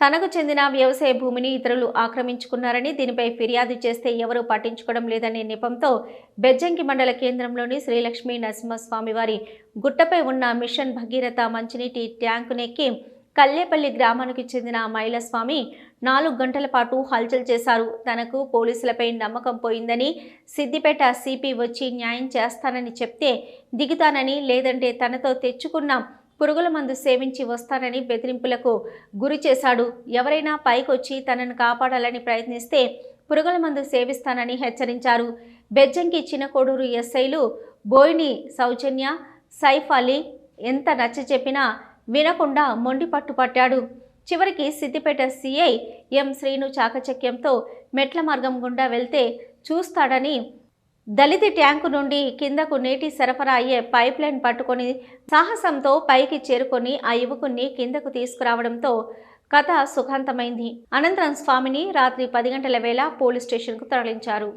తనకు చెందిన వ్యవసాయ భూమిని ఇతరులు ఆక్రమించుకున్నారని దీనిపై ఫిర్యాదు చేస్తే ఎవరూ పట్టించుకోవడం లేదనే నెపంతో బెజ్జంకి మండల కేంద్రంలోని శ్రీలక్ష్మీ నరసింహస్వామి వారి గుట్టపై ఉన్న మిషన్ భగీరథ మంచినీటి ట్యాంకునెక్కి కల్లేపల్లి గ్రామానికి చెందిన మైలస్వామి నాలుగు గంటల పాటు హల్చల్ చేశారు. తనకు పోలీసులపై నమ్మకం పోయిందని సిద్దిపేట సిపి వచ్చి న్యాయం చేస్తానని చెప్తే దిగుతానని లేదంటే తనతో తెచ్చుకున్న పురుగుల మందు సేవించి వస్తానని బెదిరింపులకు గురి చేశాడు. ఎవరైనా పైకొచ్చి తనను కాపాడాలని ప్రయత్నిస్తే పురుగుల మందు సేవిస్తానని హెచ్చరించారు. బెజ్జంకి చిన్నకోడూరు ఎస్ఐలు బోయిని సౌజన్య సైఫ్ అలీ ఎంత నచ్చ చెప్పినా వినకుండా మొండి పట్టుపట్టాడు చివరికి సిద్దిపేట సిఐ ఎం శ్రీను చాకచక్యంతో మెట్ల మార్గం గుండా వెళ్తే చూస్తాడని దళిత ట్యాంకు నుండి కిందకు నీటి సరఫరా అయ్యే పైప్ లైన్ పట్టుకొని సాహసంతో పైకి చేరుకొని ఆ యువకుణ్ణి కిందకు తీసుకురావడంతో కథ సుఖాంతమైంది. అనంతరం స్వామిని రాత్రి పది గంటల వేళ పోలీస్ స్టేషన్కు తరలించారు.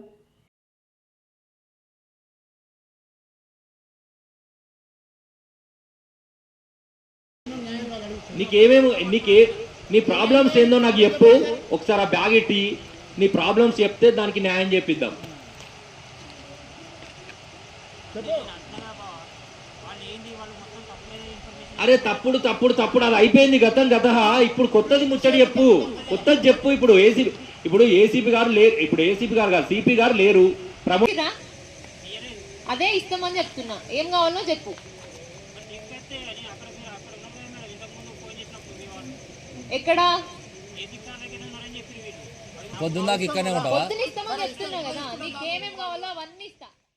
నీకేమేమి నీకే నీ ప్రాబ్లమ్స్ ఏందో నాకు చెప్పు. ఒకసారి ఆ బ్యాగ్ ఇట్టి నీ ప్రాబ్లమ్స్ చెప్తే దానికి న్యాయం చేపిద్దాం. అరే తప్పుడు తప్పుడు తప్పుడు. అది అయిపోయింది గతం గత ఇప్పుడు కొత్తది ముచ్చడి చెప్పు. కొత్తది చెప్పు. ఇప్పుడు ఏసీపీ ఇప్పుడు ఏసీపీ గారు లేరు. ఇప్పుడు ఏసీపీ గారు కాదు సిపి గారు లేరు. అదే ఇస్తామని చెప్తున్నా. ఏం కావాలో చెప్పు. ఎక్కడ? పొద్దున్న దాకా ఇక్కడనే ఉంటావా? పొద్దున ఇస్తామని చెప్తున్నా కదా. నీకేమేం కావాలో అవన్నీ ఇస్తా.